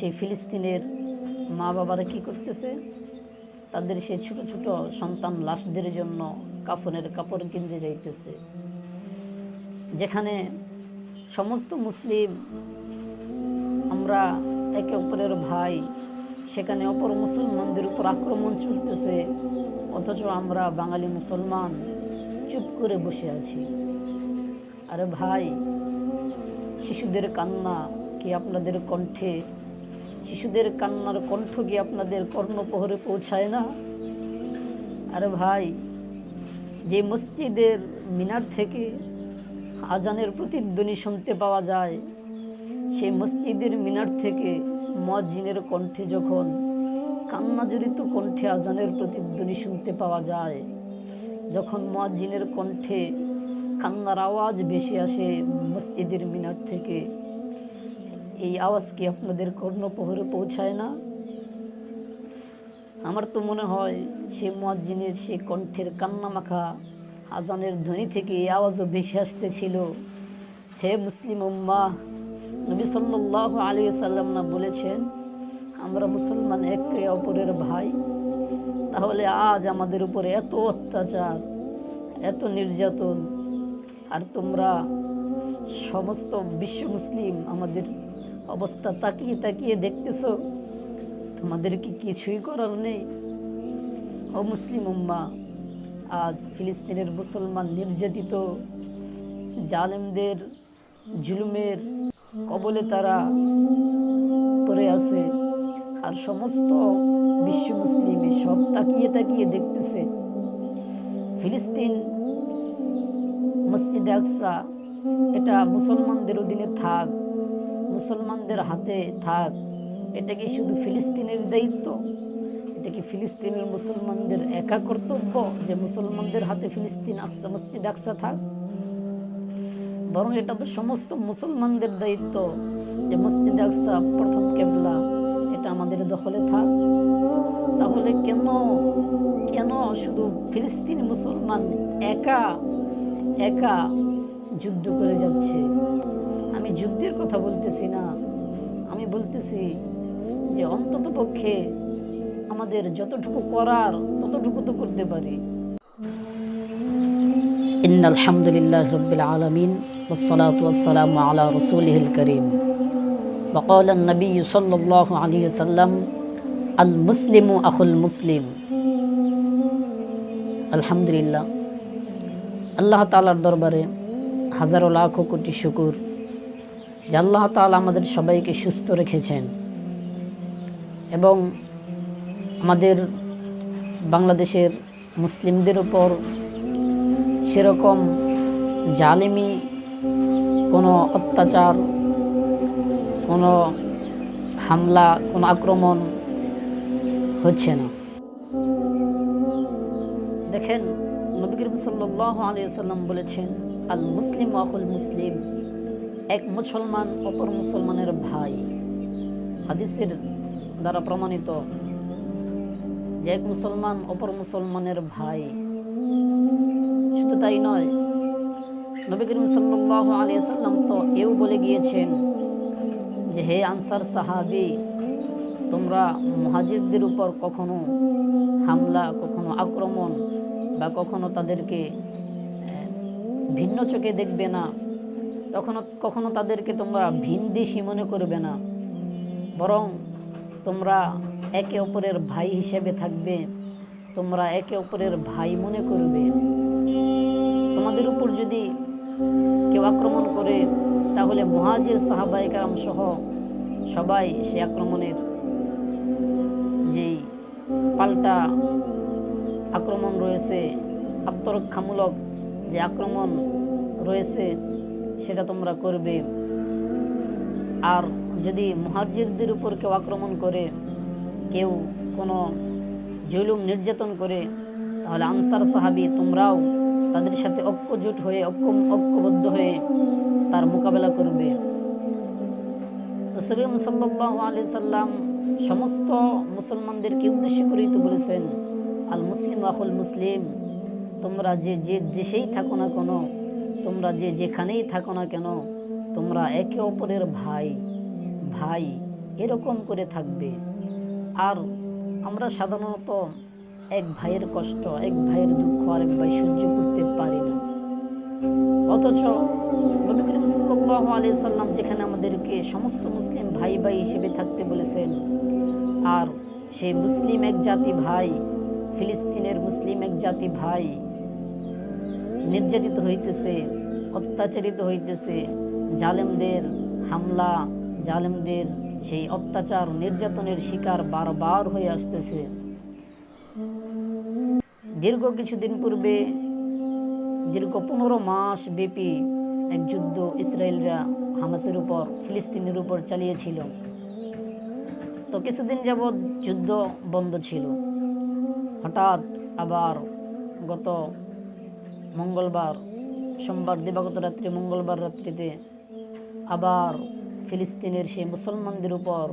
সেই ফিলিস্তিনের মা বাবারা কী করতেছে? তাদের সেই ছোট ছোট সন্তান লাশদের জন্য কাফনের কাপড় কিনতে যাইতেছে। যেখানে সমস্ত মুসলিম, আমরা একে অপরের ভাই, সেখানে অপর মুসলমানদের উপর আক্রমণ চলতেছে, অথচ আমরা বাঙালি মুসলমান চুপ করে বসে আছি। আরে ভাই, শিশুদের কান্না কি আপনাদের কণ্ঠে শিশুদের কান্নার কণ্ঠ কি আপনাদের কর্ণপহরে পৌঁছায় না? আরে ভাই, যে মসজিদের মিনার থেকে আজানের প্রতিধ্বনি শুনতে পাওয়া যায় সেই মসজিদের মিনার থেকে মজ্জিনের কণ্ঠে যখন কান্নাজড়িত কণ্ঠে আজানের প্রতিধ্বনি শুনতে পাওয়া যায়, যখন মজ্জিনের কণ্ঠে কান্নার আওয়াজ ভেসে আসে মসজিদের মিনার থেকে এই আওয়াজ কি আপনাদের কর্ণপহরে পৌঁছায় না? আমার তো মনে হয় সে মজ্জিনের সে কণ্ঠের কান্না মাখা আজানের ধ্বনি থেকে এই আওয়াজও ভেসে আসতেছিল। হে মুসলিম উম্মা নবী সাল্লাহ আলী সাল্লাম না বলেছেন, আমরা মুসলমান একে অপরের ভাই? তাহলে আজ আমাদের উপরে এত অত্যাচার, এত নির্যাতন, আর তোমরা সমস্ত বিশ্ব মুসলিম আমাদের অবস্থা তাকিয়ে তাকিয়ে দেখতেছো তোমাদের কি কিছুই করার নেই। ও মুসলিম উম্মা, আজ ফিলিস্তিনের মুসলমান নির্যাতিত জালেমদের জুলুমের কবলে তারা পড়ে আছে। আর সমস্ত বিশ্ব মুসলিম সব তাকিয়ে তাকিয়ে দেখতেছে। ফিলিস্তিন মসজিদ আকসা, এটা মুসলমানদের অধীনে থাক মুসলমানদের হাতে থাক, এটা কি শুধু ফিলিস্তিনের দায়িত্ব? এটা কি ফিলিস্তিনের মুসলমানদের একা কর্তব্য যে মুসলমানদের হাতে ফিলিস্তিন আকসা, মসজিদ আকসা থাক? বরং এটা তো সমস্ত মুসলমানদের দায়িত্ব যে মসজিদ আকসা, প্রথম কেবলা, এটা আমাদের দখলে থাক। তাহলে কেন কেন শুধু ফিলিস্তিনি মুসলমান একা একা যুদ্ধ করে যাচ্ছে? আমি যুদ্ধের কথা বলতেছি না আমি বলতেছি যে অন্তত পক্ষে আমাদের যতটুকু করার ততটুকু তো করতে পারি إن الحمد لله رب العالمين والصلاة والسلام على رسوله الكريم وقال النبي صلى الله عليه وسلم المسلم أخو المسلم الحمد لله আল্লাহ তালার দরবারে হাজারো লাখো কোটি শুকুর যে আল্লাহ তালা আমাদের সবাইকে সুস্থ রেখেছেন। এবং আমাদের বাংলাদেশের মুসলিমদের উপর সেরকম জালেমি, কোনো অত্যাচার, কোনো হামলা, কোনো আক্রমণ হচ্ছে না। দেখেন, নবী করিম সাল্লাহ আলিয়াল্লাম বলেছেন আল মুসলিম আহুল মুসলিম। এক মুসলমান অপর মুসলমানের ভাই। হাদিসের দ্বারা প্রমাণিত যে এক মুসলমান অপর মুসলমানের ভাই। শুধু তাই নয়, নবী করিম সাল্লাহ আলিয়াল্লাম তো এও বলে গিয়েছেন যে, হে আনসার সাহাবি, তোমরা মহাজিদদের উপর কখনো হামলা, কখনো আক্রমণ বা কখনো তাদেরকে ভিন্ন চোখে দেখবে না। তখনও কখনো তাদেরকে তোমরা ভিনদেশি মনে করবে না। বরং তোমরা একে অপরের ভাই হিসেবে থাকবে। তোমরা একে অপরের ভাই মনে করবে। তোমাদের উপর যদি কেউ আক্রমণ করে, তাহলে মহাজির সাহাবাইকার সহ সবাই সে আক্রমণের যেই পাল্টা আক্রমণ রয়েছে, আত্মরক্ষামূলক যে আক্রমণ রয়েছে সেটা তোমরা করবে। আর যদি মহাজিরদের উপর কেউ আক্রমণ করে, কেউ কোনো জুলুম নির্যাতন করে, তাহলে আনসার সাহাবি তোমরাও তাদের সাথে ঐক্যজোট হয়ে, ঐক্য, ঐক্যবদ্ধ হয়ে তার মোকাবেলা করবে। সাল্লাহ আলি সাল্লাম সমস্ত মুসলমানদেরকে উদ্দেশ্য করেই তো বলেছেন আল মুসলিম আহুল মুসলিম, তোমরা যে যে দেশেই থাকো না কেন তোমরা যে যেখানেই থাকো না কেন, তোমরা একে অপরের ভাই ভাই এরকম করে থাকবে। আর আমরা সাধারণত এক ভাইয়ের কষ্ট, এক ভাইয়ের দুঃখ আরেক ভাই সহ্য করতে পারি না। অথচ নবী করিম সাল্লাল্লাহু আলাইহি সাল্লাম যেখানে আমাদেরকে সমস্ত মুসলিম ভাই ভাই হিসেবে থাকতে বলেছেন, আর সেই মুসলিম এক জাতি ভাই, ফিলিস্তিনের মুসলিম এক জাতি ভাই নির্যাতিত হইতেছে, অত্যাচারিত হইতেছে, জালেমদের হামলা, জালেমদের সেই অত্যাচার নির্যাতনের শিকার বারবার হয়ে আসতেছে। দীর্ঘ কিছুদিন পূর্বে, দীর্ঘ পনেরো মাস ব্যাপী এক যুদ্ধ ইসরায়েলরা হামাসের উপর, ফিলিস্তিনের উপর চালিয়েছিল। তো কিছুদিন যাবৎ যুদ্ধ বন্ধ ছিল। হঠাৎ আবার গত মঙ্গলবার, সোমবার দিবাগত রাত্রি, মঙ্গলবার রাত্রিতে আবার ফিলিস্তিনের সেই মুসলমানদের উপর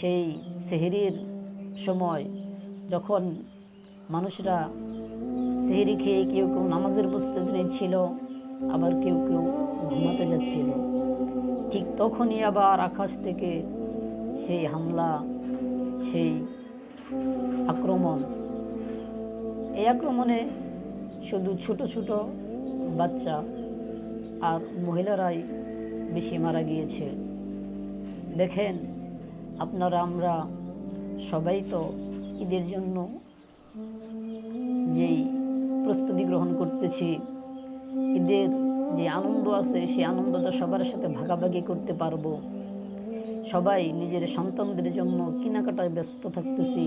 সেই সেহেরির সময় যখন মানুষরা সেহেরি খেয়ে কেউ কেউ নামাজের প্রস্তুতি নিচ্ছিল, আবার কেউ কেউ ঘুমাতে যাচ্ছিল। ঠিক তখনই আবার আকাশ থেকে সেই হামলা, সেই আক্রমণ। এই আক্রমণে শুধু ছোট ছোট বাচ্চা আর মহিলারাই বেশি মারা গিয়েছে। দেখেন, আপনারা, আমরা সবাই তো ঈদের জন্য যেই প্রস্তুতি গ্রহণ করতেছি, ঈদের যে আনন্দ আছে, সেই আনন্দটা সবার সাথে ভাগাভাগি করতে পারব। সবাই নিজের সন্তানদের জন্য কেনাকাটায় ব্যস্ত থাকতেছি,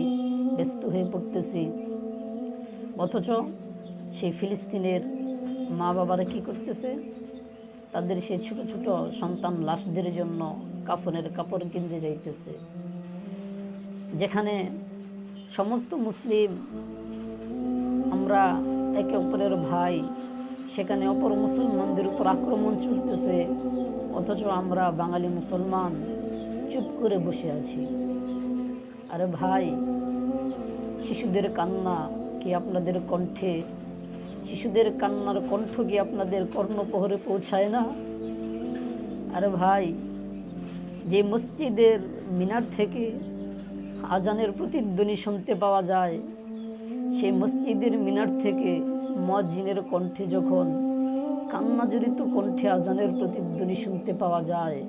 ব্যস্ত হয়ে পড়তেছি। অথচ সেই ফিলিস্তিনের মা বাবারা কী করতেছে? তাদের সেই ছোট ছোট সন্তান লাশদের জন্য কাফনের কাপড় কিনতে যাইতেছে। যেখানে সমস্ত মুসলিম, আমরা একে অপরের ভাই, সেখানে অপর মুসলমানদের উপর আক্রমণ চলতেছে, অথচ আমরা বাঙালি মুসলমান চুপ করে বসে আছি। আরে ভাই, শিশুদের কান্না কি আপনাদের কণ্ঠে শিশুদের কান্নার কণ্ঠ কি আপনাদের কর্ণপহরে পৌঁছায় না? আরে ভাই, যে মসজিদের মিনার থেকে আজানের প্রতিধ্বনি শুনতে পাওয়া যায়, সেই মসজিদের মিনার থেকে মজিনের কণ্ঠে যখন কান্না জড়িত কণ্ঠে আজানের প্রতিধ্বনি শুনতে পাওয়া যায়,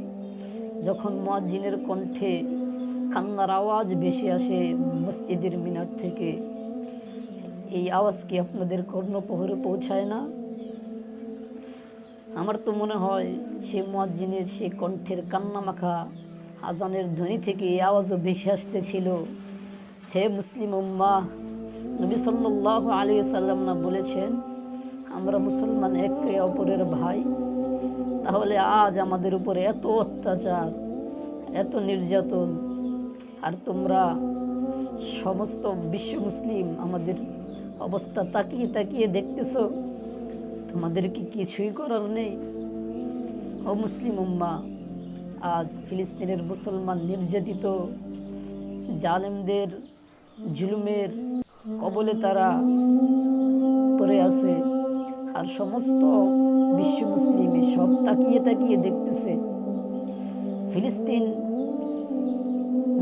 যখন মজিনের কণ্ঠে কান্নার আওয়াজ ভেসে আসে মসজিদের মিনার থেকে এই আওয়াজ কি আপনাদের কর্ণপহরে পৌঁছায় না? আমার তো মনে হয় সে মজ্জিনের সে কণ্ঠের কান্না মাখা আজানের ধ্বনি থেকে এই আওয়াজও ভেসে আসতেছিল। হে মুসলিম উম্মা, নবী সাল্লাহ আলী সাল্লাম না বলেছেন, আমরা মুসলমান একে অপরের ভাই? তাহলে আজ আমাদের উপরে এত অত্যাচার, এত নির্যাতন, আর তোমরা সমস্ত বিশ্ব মুসলিম আমাদের অবস্থা তাকিয়ে তাকিয়ে দেখতেছো তোমাদের কি কিছুই করার নেই। ও মুসলিম উম্মা, আজ ফিলিস্তিনের মুসলমান নির্যাতিত জালেমদের জুলুমের কবলে তারা পড়ে আছে আর সমস্ত বিশ্ব মুসলিম সব তাকিয়ে তাকিয়ে দেখতেছে। ফিলিস্তিন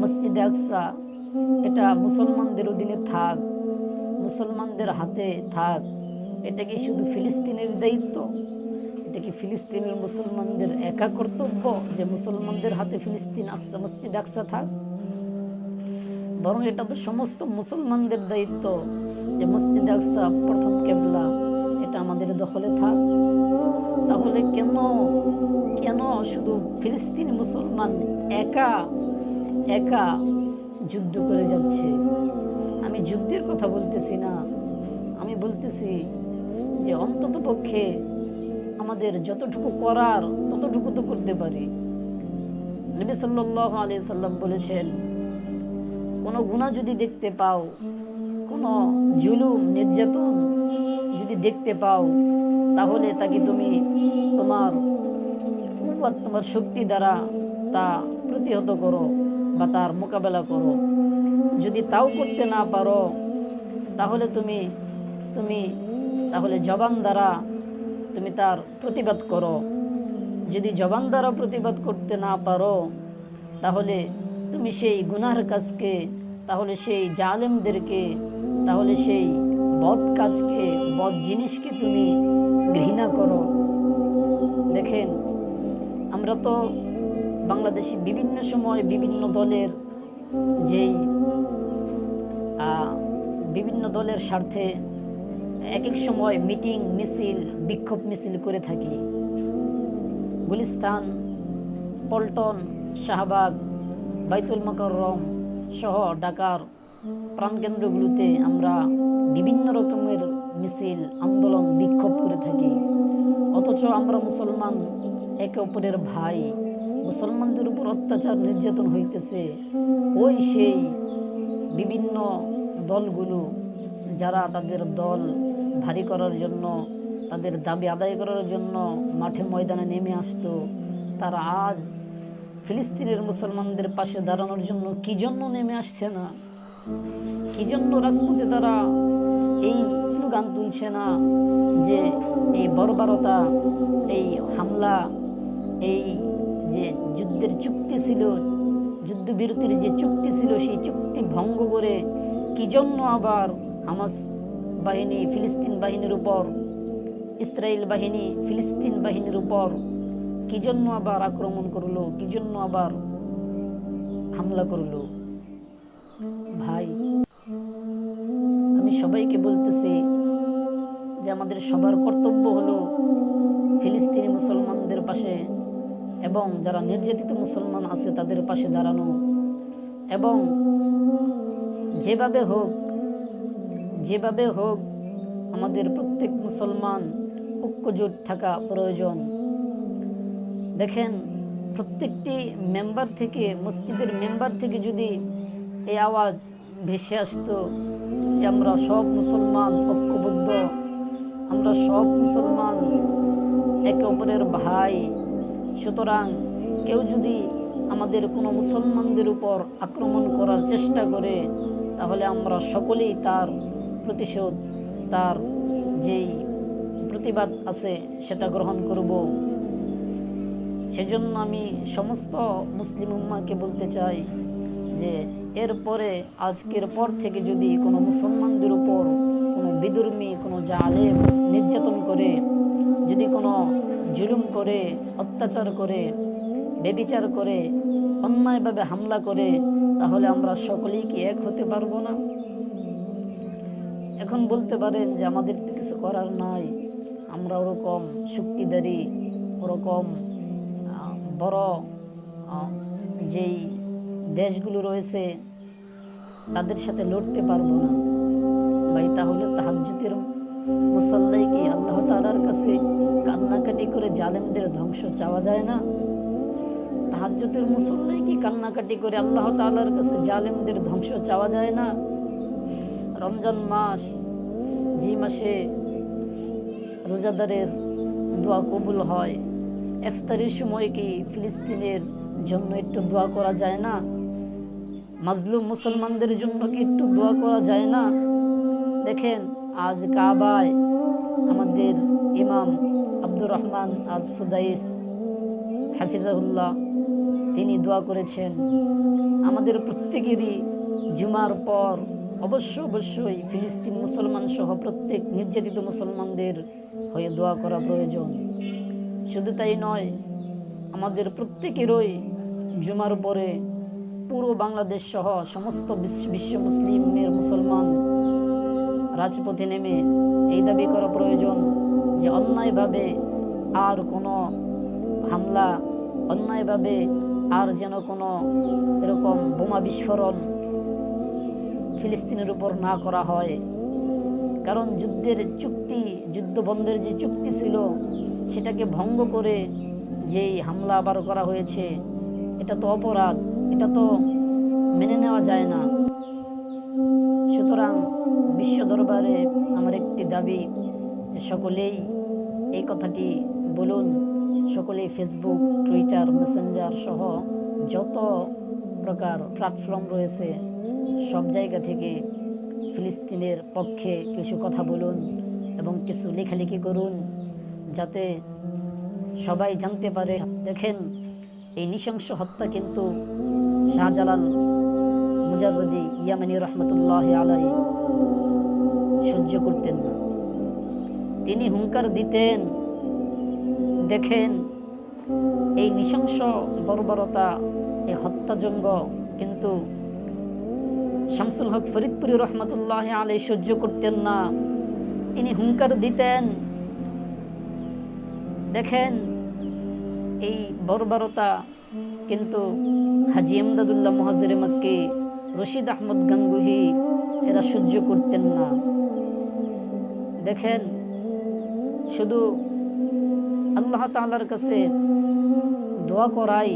মসজিদে আকসা, এটা মুসলমানদের অধীনে থাক। মুসলমানদের হাতে থাক, এটা কি শুধু ফিলিস্তিনের দায়িত্ব? এটা কি ফিলিস্তিনের মুসলমানদের একা কর্তব্য যে মুসলমানদের হাতে ফিলিস্তিন আকসা মসজিদ আকসা থাক? বরং এটা তো সমস্ত মুসলমানদের দায়িত্ব যে মসজিদ আকসা, প্রথম কেবলা, এটা আমাদের দখলে থাক। তাহলে কেন কেন শুধু ফিলিস্তিন মুসলমান একা একা যুদ্ধ করে যাচ্ছে? আমি যুদ্ধের কথা বলতেছি না। আমি বলতেছি যে অন্তত পক্ষে আমাদের যতটুকু করার ততটুকু তো করতে পারি। নবী সাল্লাহ আলি সাল্লাম বলেছেন, কোনো গুণা যদি দেখতে পাও, কোনো জুলুম, নির্যাতন যদি দেখতে পাও, তাহলে তাকে তুমি তোমার তোমার শক্তি দ্বারা তা প্রতিহত করো বা তার মোকাবেলা করো? যদি তাও করতে না পারো, তাহলে তুমি তুমি তাহলে জবান দ্বারা তুমি তার প্রতিবাদ করো। যদি জবান দ্বারা প্রতিবাদ করতে না পারো, তাহলে তুমি সেই গুনার কাজকে, তাহলে সেই জালেমদেরকে, তাহলে সেই বদ কাজকে, বদ জিনিসকে তুমি ঘৃণা করো। দেখেন, আমরা তো বাংলাদেশে বিভিন্ন সময় বিভিন্ন দলের যেই বিভিন্ন দলের স্বার্থে এক এক সময় মিটিং, মিছিল, বিক্ষোভ, মিছিল করে থাকি। গুলিস্তান, পল্টন, শাহবাগ, বাইতুল মকররম সহ ঢাকার প্রাণকেন্দ্রগুলোতে আমরা বিভিন্ন রকমের মিছিল, আন্দোলন, বিক্ষোভ করে থাকি। অথচ আমরা মুসলমান, একে অপরের ভাই। মুসলমানদের উপর অত্যাচার নির্যাতন হইতেছে। ওই সেই বিভিন্ন দলগুলো যারা তাদের দল ভারী করার জন্য, তাদের দাবি আদায় করার জন্য মাঠে ময়দানে নেমে আসতো, তারা আজ ফিলিস্তিনের মুসলমানদের পাশে দাঁড়ানোর জন্য কি জন্য নেমে আসছে না? কি জন্য রাজপথে তারা এই স্লোগান তুলছে না যে এই বর্বরতা, এই হামলা, এই যুদ্ধের চুক্তি ছিল, যুদ্ধবিরতির যে চুক্তি ছিল, সেই চুক্তি ভঙ্গ করে কি জন্য আবার হামাস বাহিনী, ফিলিস্তিন বাহিনীর উপর, ইসরায়েল বাহিনী, ফিলিস্তিন বাহিনীর উপর কি জন্য আবার আক্রমণ করল, কি জন্য আবার হামলা করল? ভাই, আমি সবাইকে বলতেছি যে আমাদের সবার কর্তব্য হলো ফিলিস্তিনি মুসলমানদের পাশে এবং যারা নির্যাতিত মুসলমান আছে তাদের পাশে দাঁড়ানো। এবং যেভাবে হোক যেভাবে হোক, আমাদের প্রত্যেক মুসলমান ঐক্যজোট থাকা প্রয়োজন। দেখেন, প্রত্যেকটি মেম্বার থেকে, মসজিদের মেম্বার থেকে যদি এই আওয়াজ ভেসে আসতো যে আমরা সব মুসলমান ঐক্যবদ্ধ, আমরা সব মুসলমান একে অপরের ভাই সুতরাং কেউ যদি আমাদের কোনো মুসলমানদের উপর আক্রমণ করার চেষ্টা করে, তাহলে আমরা সকলেই তার প্রতিশোধ, তার যেই প্রতিবাদ আছে সেটা গ্রহণ করব। সেজন্য আমি সমস্ত মুসলিম উম্মাকে বলতে চাই যে, এরপরে আজকের পর থেকে যদি কোনো মুসলমানদের উপর কোনো বিদুর্মী, কোনো জালেম নির্যাতন করে, যদি কোনো জুলুম করে, অত্যাচার করে, বেবিচার করে, অন্যায়ভাবে হামলা করে, তাহলে আমরা সকলেই কি এক হতে পারব না? এখন বলতে পারেন যে আমাদের তো কিছু করার নাই। আমরা ওরকম শক্তিদারি ওরকম বড় যেই দেশগুলো রয়েছে, তাদের সাথে লড়তে পারব না। ভাই, তাহলে তাহাজ্জুদের মুসাল্লাই কি আল্লাহ তালার কাছে কান্নাকাটি করে জালেমদের ধ্বংস চাওয়া যায় না। তাহাজ্জুদের মুসল্লাই কি কান্নাকাটি করে আল্লাহ তালার কাছে জালেমদের ধ্বংস চাওয়া যায় না। রমজান মাস, যে মাসে রোজাদারের দোয়া কবুল হয় ইফতারির সময় কি ফিলিস্তিনের জন্য একটু দোয়া করা যায় না? মাজলুম মুসলমানদের জন্য কি একটু দোয়া করা যায় না? দেখেন আজ কাবায় আমাদের ইমাম আব্দুর রহমান আল সুদাইস, হাফিজাহুল্লাহ, তিনি দোয়া করেছেন, আমাদের প্রত্যেকেরই জুমার পর অবশ্য অবশ্যই ফিলিস্তিন মুসলমান সহ প্রত্যেক নির্যাতিত মুসলমানদের হয়ে দোয়া করা প্রয়োজন। শুধু তাই নয়, আমাদের প্রত্যেকেরই জুমার পরে পুরো বাংলাদেশ সহ সমস্ত বিশ্ব মুসলিমের মুসলমান রাজপথে নেমে এই দাবি করা প্রয়োজন যে অন্যায়ভাবে আর কোনো হামলা, অন্যায়ভাবে আর যেন কোনো এরকম বোমা বিস্ফোরণ ফিলিস্তিনের উপর না করা হয়। কারণ যুদ্ধের চুক্তি, যুদ্ধবন্ধের যে চুক্তি ছিল, সেটাকে ভঙ্গ করে যেই হামলা আবার করা হয়েছে, এটা তো অপরাধ, এটা তো মেনে নেওয়া যায় না। সুতরাং বিশ্ব দরবারে আমার একটি দাবি সকলেই এই কথাটি বলুন, সকলেই ফেসবুক টুইটার মেসেঞ্জার সহ যত প্রকার প্ল্যাটফর্ম রয়েছে, সব জায়গা থেকে ফিলিস্তিনের পক্ষে কিছু কথা বলুন এবং কিছু লেখালেখি করুন, যাতে সবাই জানতে পারে। দেখেন, এই নৃশংস হত্যা কিন্তু শাহজালাল মুজারদি ইয়ামানি রহমতুল্লাহ আলাই সহ্য করতেন না। তিনি হুঙ্কার দিতেন, দেখেন এই নৃশংস বর্বরতা, এই হত্যাজঙ্গ কিন্তু শামসুল হক ফরিদপুরি রহমতুল্লাহ আলাই সহ্য করতেন না। তিনি হুঙ্কার দিতেন, দেখেন এই বর্বরতা কিন্তু হাজি এমদাদুল্লাহ মহাজির মক্কি রশিদ আহমদ গাঙ্গুহি, এরা সহ্য করতেন না। দেখেন, শুধু আল্লাহ তাআলার কাছে দোয়া করাই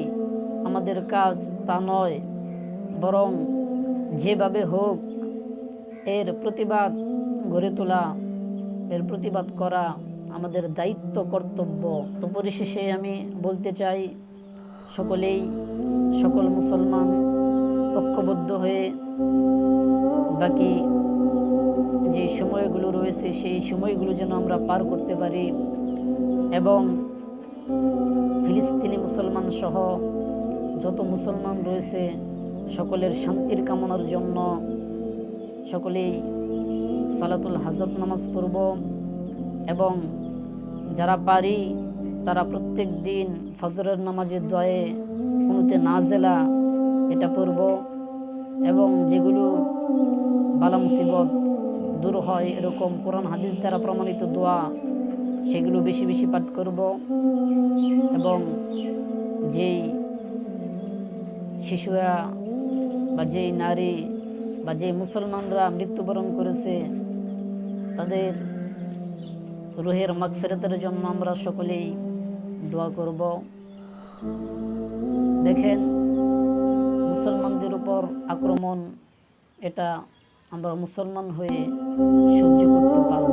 আমাদের কাজ, তা নয়, বরং যেভাবে হোক এর প্রতিবাদ গড়ে তোলা, এর প্রতিবাদ করা আমাদের দায়িত্ব, কর্তব্য। তো পরিশেষে আমি বলতে চাই, সকলেই, সকল মুসলমান ঐক্যবদ্ধ হয়ে বাকি যে সময়গুলো রয়েছে, সেই সময়গুলো যেন আমরা পার করতে পারি এবং ফিলিস্তিনি মুসলমান সহ যত মুসলমান রয়েছে, সকলের শান্তির কামনার জন্য সকলেই সালাতুল হাজত নামাজ পড়ব এবং যারা পারি তারা প্রত্যেক দিন ফজরের নামাজের দয়ে কোনোতে নাজেলা এটা পড়ব এবং যেগুলো বালা মুসিবত দূর হয় এরকম কোরআন হাদিস দ্বারা প্রমাণিত দোয়া, সেগুলো বেশি বেশি পাঠ করব এবং যেই শিশুরা বা যেই নারী বা যেই মুসলমানরা মৃত্যুবরণ করেছে, তাদের রুহের মাগফেরতের জন্য আমরা সকলেই দোয়া করব। দেখেন মুসলমানদের উপর আক্রমণ এটা আমরা মুসলমান হয়ে সহ্য করতে পারব